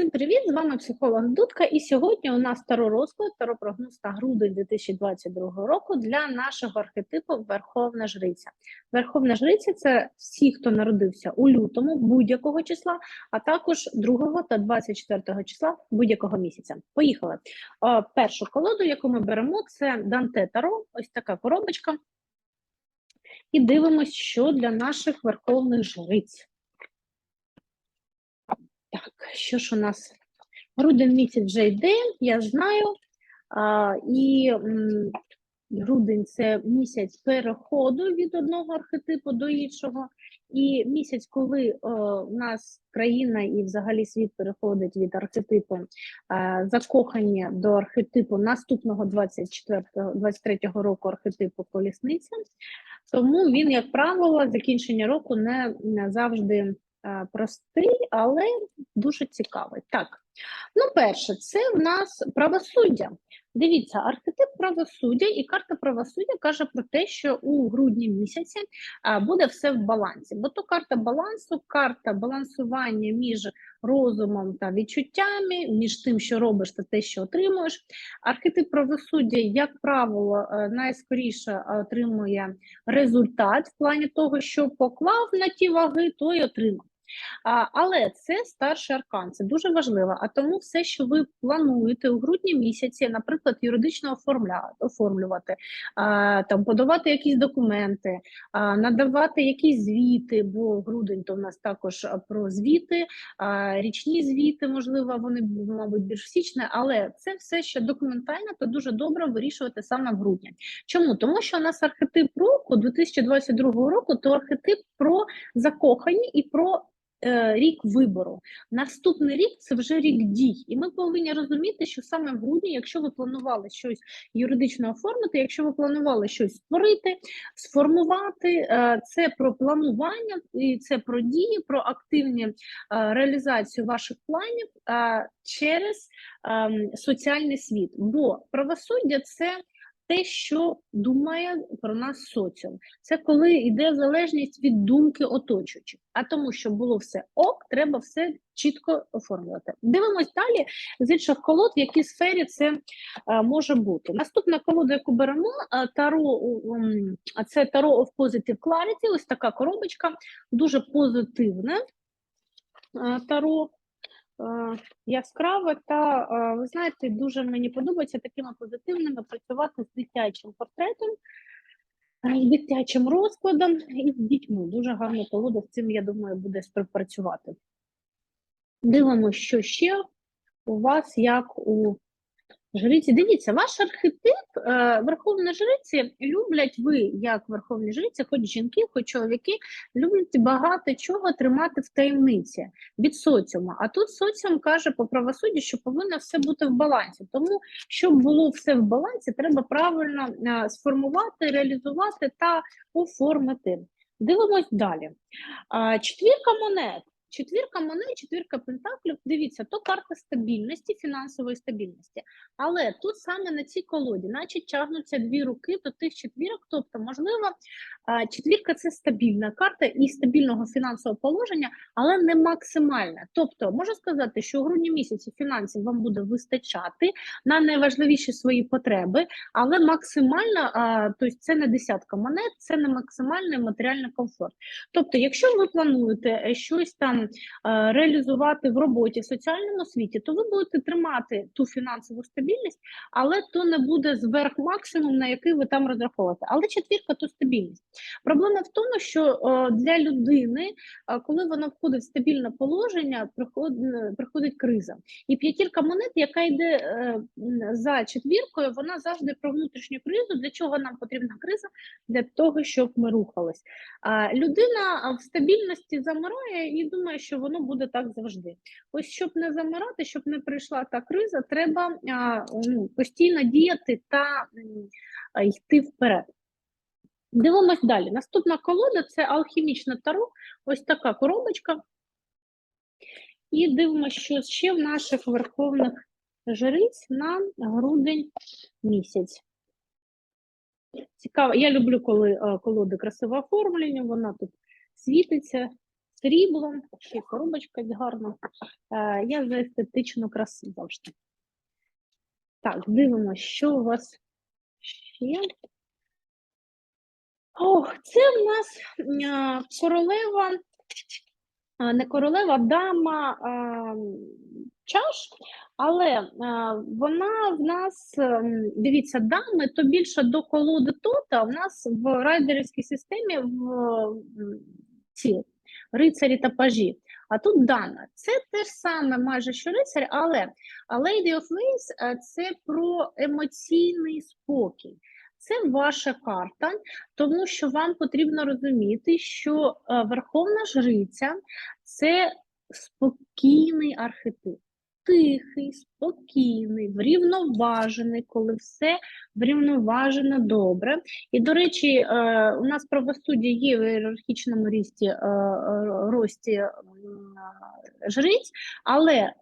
Всім привіт! З вами психолог Дудка. І сьогодні у нас таророзклад, таропрогноз на грудень 2022 року для нашого архетипу Верховна Жриця. Верховна Жриця це всі, хто народився у лютому будь-якого числа, а також 2 та 24 числа будь-якого місяця. Поїхали. Першу колоду, яку ми беремо, це Данте Таро, ось така коробочка. І дивимось, що для наших верховних жриць. Так, що ж у нас? Грудень місяць вже йде, я знаю. А, і м, грудень це місяць переходу від одного архетипу до іншого. І місяць, коли у нас країна і взагалі світ переходить від архетипу а, закохання до архетипу наступного 24-го, 23-го року архетипу колісниця. Тому він, як правило, закінчення року не, не завжди простий, але дуже цікавий. Так, ну перше, це в нас правосуддя. Дивіться, архетип правосуддя і карта правосуддя каже про те, що у грудні місяці буде все в балансі, бо то карта балансу, карта балансування між розумом та відчуттями, між тим, що робиш та те, що отримуєш. Архетип правосуддя, як правило, е, найскоріше отримує результат в плані того, що поклав на ті ваги, то й отримав. Але це старший аркан, це дуже важливо. А тому все, що ви плануєте у грудні місяці, наприклад, юридично оформляти, оформлювати, там подавати якісь документи, надавати якісь звіти, бо грудень то в нас також про звіти, річні звіти, можливо, вони мабуть більш січне, але це все ще документально, то дуже добре вирішувати саме в грудні. Чому? Тому що у нас архетип року 2022 року, то архетип про закохані і про рік вибору. Наступний рік це вже рік дій, і ми повинні розуміти, що саме в грудні, якщо ви планували щось юридично оформити, якщо ви планували щось створити, сформувати, е, це про планування і це про дії, про активні е, реалізацію ваших планів е, через е, соціальний світ. Бо правосуддя це те, що думає про нас соціум. Це коли йде залежність від думки оточуючих. А тому, щоб було все ок, треба все чітко оформлювати. Дивимось далі з інших колод, в якій сфері це а, може бути. Наступна колода, яку беремо, а, таро, а це Таро of Positive Clarity, ось така коробочка, дуже позитивне таро. Е, яскраве та, е, ви знаєте, дуже мені подобається такими позитивними працювати з дитячим портретом, е, з дитячим розкладом і з дітьми. Дуже гарно колода з цим, я думаю, буде співпрацювати. Дивимося, що ще у вас, як у Жриці, дивіться, ваш архетип е, Верховної жриці люблять ви, як Верховні жриці, хоч жінки, хоч чоловіки, люблять багато чого тримати в таємниці від соціуму. А тут соціум каже по правосуддю, що повинно все бути в балансі. Тому, щоб було все в балансі, треба правильно е, сформувати, реалізувати та оформити. Дивимось далі. А, четвірка монет. Четвірка монет, четвірка пентаклів, дивіться, то карта стабільності, фінансової стабільності. Але тут саме на цій колоді, наче тягнуться дві руки до тих четвірок. Тобто, можливо, четвірка це стабільна карта і стабільного фінансового положення, але не максимальна. Тобто, можу сказати, що у грудні місяці фінансів вам буде вистачати на найважливіші свої потреби, але максимально, тобто це не десятка монет, це не максимальний матеріальний комфорт. Тобто, якщо ви плануєте щось там. Е, реалізувати в роботі в соціальному світі, то ви будете тримати ту фінансову стабільність, але то не буде зверх максимум, на який ви там розраховуєте. Але четвірка то стабільність. Проблема в тому, що е, для людини, е, коли вона входить в стабільне положення, приходить, криза. І п'ятірка монет, яка йде за четвіркою, вона завжди про внутрішню кризу. Для чого нам потрібна криза? Для того, щоб ми рухались. Людина в стабільності замирає і думає, що воно буде так завжди. Ось щоб не замирати, щоб не прийшла та криза, треба ну, постійно діяти та йти вперед. Дивимось далі. Наступна колода це алхімічна таро, ось така коробочка. І дивимося, що ще в наших верховних жриць на грудень місяць. Цікаво, я люблю, коли колоди красиво оформлені, вона тут світиться, сріблом, ще й коробочка гарна. Е, Я за естетичну красу завжди. Так, дивимося, що у вас ще. Ох, це в нас королева, не королева, дама чаш, але вона в нас, дивіться, дами, то більше до колоди тота, в нас в райдерівській системі в ці рицарі та пажі. А тут дана Це те ж саме майже що рицар, але Lady of Ways е, це про емоційний спокій. Це ваша карта, тому що вам потрібно розуміти, що е, Верховна Жриця це спокійний архетип, тихий, спокійний, врівноважений, коли все врівноважено добре. І, до речі, е, у нас правосуддя є в ієрархічному е, е, рості жриць, але е,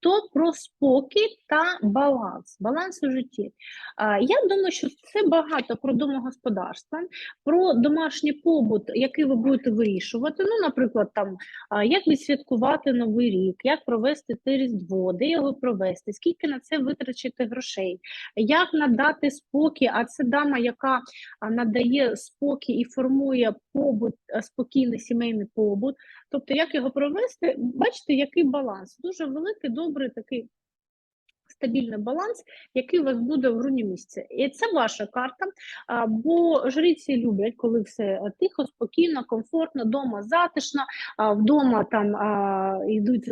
то про спокій та баланс, баланс у житті. Я думаю, що це багато про домогосподарство, про домашній побут, який ви будете вирішувати. Ну, наприклад, там як відсвяткувати Новий рік, як провести Різдво, де його провести, скільки на це витрачити грошей, як надати спокій, а це дама, яка надає спокій і формує побут, спокійний сімейний побут. Тобто, як його провести, бачите, який баланс. Дуже великий, добрий такий стабільний баланс, який у вас буде в грудні місяці. І це ваша карта, бо жриці люблять, коли все тихо, спокійно, комфортно, вдома затишно, вдома там йдуть,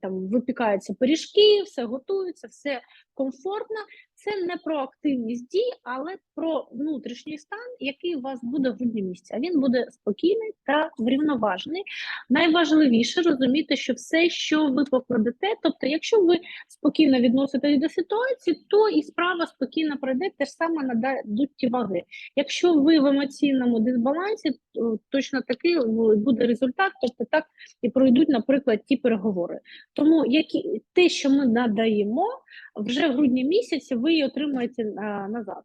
там випікаються пиріжки, все готується, все комфортно. Це не про активність дій, але про внутрішній стан, який у вас буде в грудні місяці. Він буде спокійний та врівноважений. Найважливіше розуміти, що все, що ви покладете, тобто, якщо ви спокійно відноситесь до ситуації, то і справа спокійно пройде, те ж саме нададуть ті ваги. Якщо ви в емоційному дисбалансі, то точно такий буде результат, тобто так і пройдуть, наприклад, ті переговори. Тому які те, що ми надаємо, вже в грудні місяці ви її отримуєте назад.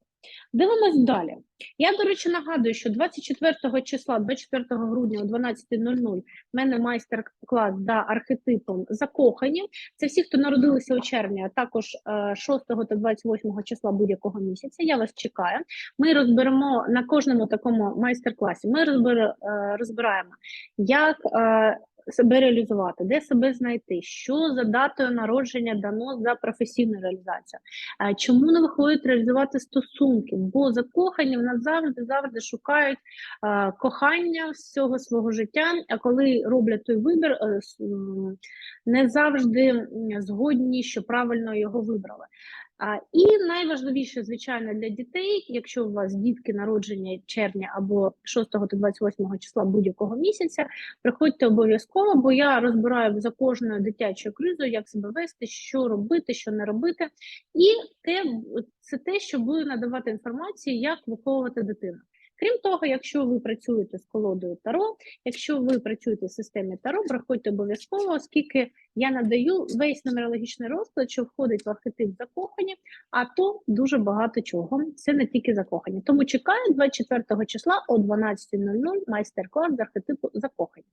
Дивимось далі. Я, до речі, нагадую, що 24 числа, 24 грудня о 12.00 в мене майстер-клас за архетипом закохані. Це всі, хто народилися у червні, а також е, 6 та 28 числа будь-якого місяця. Я вас чекаю. Ми розберемо на кожному такому майстер-класі. Ми е, розбираємо, як е, себе реалізувати, де себе знайти, що за датою народження дано за професійну реалізацію. Е, Чому не виходить реалізувати стосунки? Бо закохані в нас завжди завжди шукають е, кохання всього свого життя. А коли роблять той вибір, е, не завжди згодні, що правильно його вибрали. І найважливіше, звичайно, для дітей, якщо у вас дітки народження червня або 6 та 28 числа будь-якого місяця, приходьте обов'язково, бо я розбираю за кожною дитячою кризою, як себе вести, що робити, що не робити. І те, це те, що буде надавати інформацію, як виховувати дитину. Крім того, якщо ви працюєте з колодою Таро, якщо ви працюєте в системі Таро, приходьте обов'язково, оскільки я надаю весь нумерологічний розклад, що входить в архетип закохані, а то дуже багато чого. Це не тільки закохані. Тому чекаю 24 числа о 12.00 майстер-клас з архетипу закохані.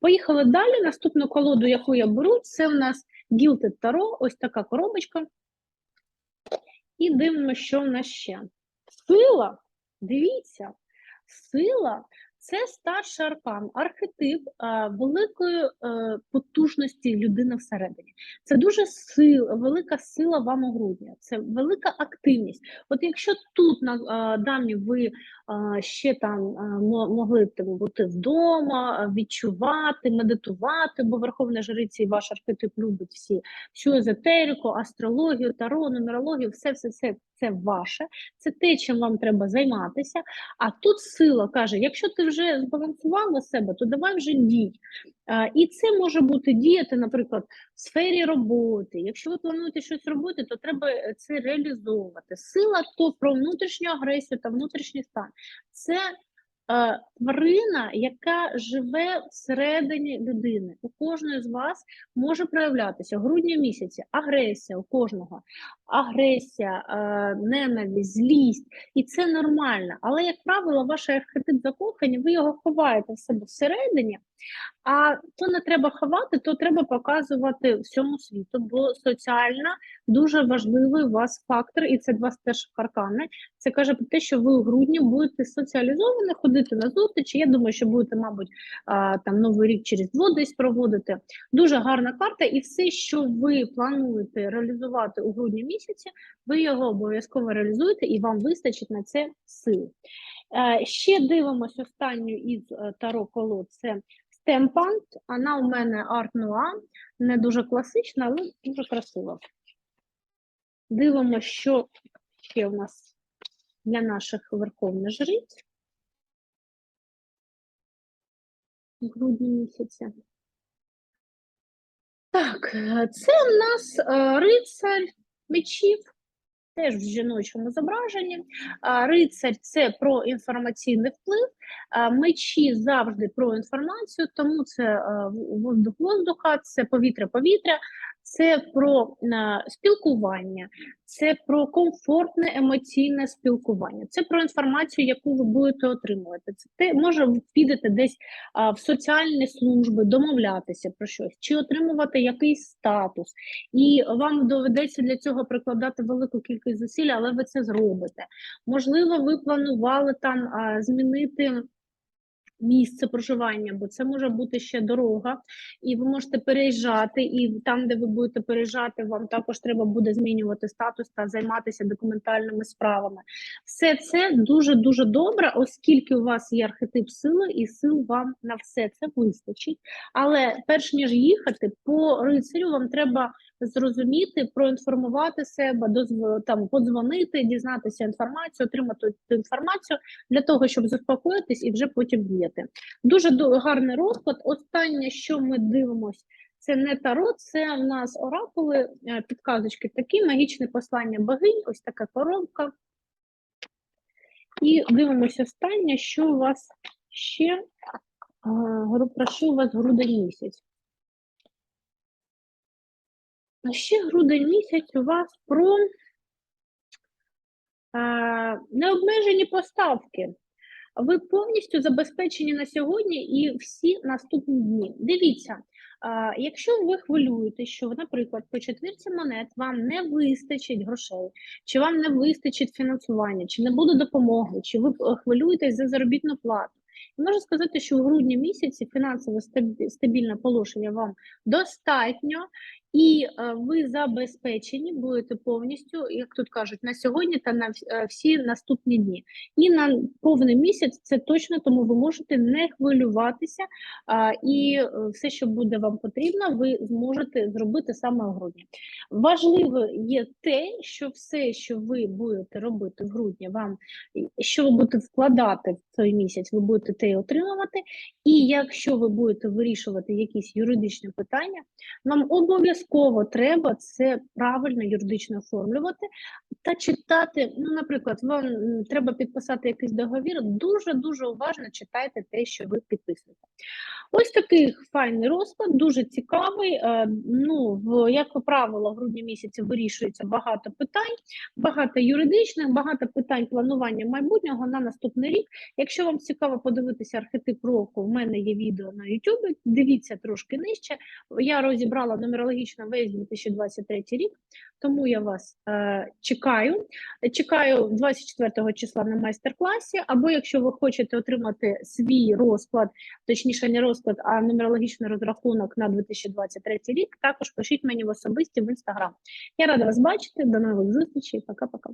Поїхали далі. Наступну колоду, яку я беру, це в нас Gilded Таро, ось така коробочка. І дивимося, що в нас ще. Сила, дивіться, сила це старший аркан, архетип великої е, потужності людини всередині. Це дуже сил, велика сила вам у грудні, це велика активність. От якщо тут на а, дамі ви ще там могли там бути вдома, відчувати, медитувати, бо Верховна Жриця і ваш архетип любить всі всю езотерику, астрологію, таро, нумерологію, все, все, все це ваше, це те, чим вам треба займатися. А тут сила каже: якщо ти вже збалансувала себе, то давай вже дій. І це може бути діяти, наприклад, в сфері роботи. Якщо ви плануєте щось робити, то треба е, це реалізовувати. Сила то про внутрішню агресію та внутрішній стан. Це тварина, яка живе всередині людини. У кожної з вас може проявлятися в грудні місяці агресія у кожного, агресія, е, ненависть, злість, і це нормально. Але, як правило, ваш архетип закохання, ви його ховаєте в себе всередині. А то не треба ховати, то треба показувати всьому світу, бо соціально дуже важливий у вас фактор, і це два теж аркани. Це каже про те, що ви у грудні будете соціалізовані, ходити на зустрічі. Я думаю, що будете, мабуть, там новий рік через двох десь проводити. Дуже гарна карта, і все, що ви плануєте реалізувати у грудні місяці, ви його обов'язково реалізуєте, і вам вистачить на це сил. Е, Ще дивимося останню із е, таро колод. Це Стемпант. Вона у мене арт нуа, не дуже класична, але дуже красива. Дивимося, що ще у нас для наших верховних жриць грудні місяці. Так, е, це в нас е, рицарь мечів, теж в жіночому зображенні. А, Рицарь це про інформаційний вплив, мечі завжди про інформацію, тому це е, воздух воздуха, це повітря-повітря, це про спілкування, це про комфортне емоційне спілкування, це про інформацію, яку ви будете отримувати. Це те, може ви підете десь в соціальні служби, домовлятися про щось, чи отримувати якийсь статус, і вам доведеться для цього прикладати велику кількість зусиль, але ви це зробите. Можливо, ви планували там змінити. Місце проживання, бо це може бути ще дорога, і ви можете переїжджати, і там, де ви будете переїжджати, вам також треба буде змінювати статус та займатися документальними справами. Все це дуже дуже добре, оскільки у вас є архетип сили, і сил вам на все це вистачить. Але перш ніж їхати по рицарю, вам треба зрозуміти, проінформувати себе, дозв... там подзвонити, дізнатися інформацію, отримати ту інформацію для того, щоб заспокоїтись і вже потім діяти. Дуже гарний розклад. Останнє, що ми дивимося, це не таро, це в нас оракули, е, підказочки такі, магічне послання богинь, ось така коробка. І дивимося останнє, що у вас ще. е, Прошу вас грудень місяць. А ще грудень місяць у вас про е, необмежені поставки. Ви повністю забезпечені на сьогодні і всі наступні дні. Дивіться, а, якщо ви хвилюєте, що, наприклад, по четвірці монет вам не вистачить грошей, чи вам не вистачить фінансування, чи не буде допомоги, чи ви е, хвилюєтесь за заробітну плату. Можу сказати, що в грудні місяці фінансове стабільне положення вам достатньо, і е, ви забезпечені будете повністю, як тут кажуть, на сьогодні та на е, всі наступні дні. І на повний місяць це точно, тому ви можете не хвилюватися, і е, все, що буде вам потрібно, ви зможете зробити саме у грудні. Важливо є те, що все, що ви будете робити в грудні, вам що ви будете вкладати в цей місяць, ви будете те отримувати. І якщо ви будете вирішувати якісь юридичні питання, вам обов'язково треба це правильно юридично оформлювати та читати. Ну, наприклад, вам треба підписати якийсь договір. Дуже дуже уважно читайте те, що ви підписуєте. Ось такий файний розклад, дуже цікавий. Е, Ну, як правило, в грудні місяці вирішується багато питань, багато юридичних, багато питань планування майбутнього на наступний рік. Якщо вам цікаво подивитися архетип року, в мене є відео на YouTube, дивіться трошки нижче. Я розібрала нумерологічно весь 2023 рік, тому я вас е, чекаю. Чекаю 24 числа на майстер-класі, або якщо ви хочете отримати свій розклад, точніше не розклад, а нумерологічний розрахунок на 2023 рік, також пишіть мені в особисті в інстаграм. Я рада вас бачити. До нових зустрічей. Пока-пока.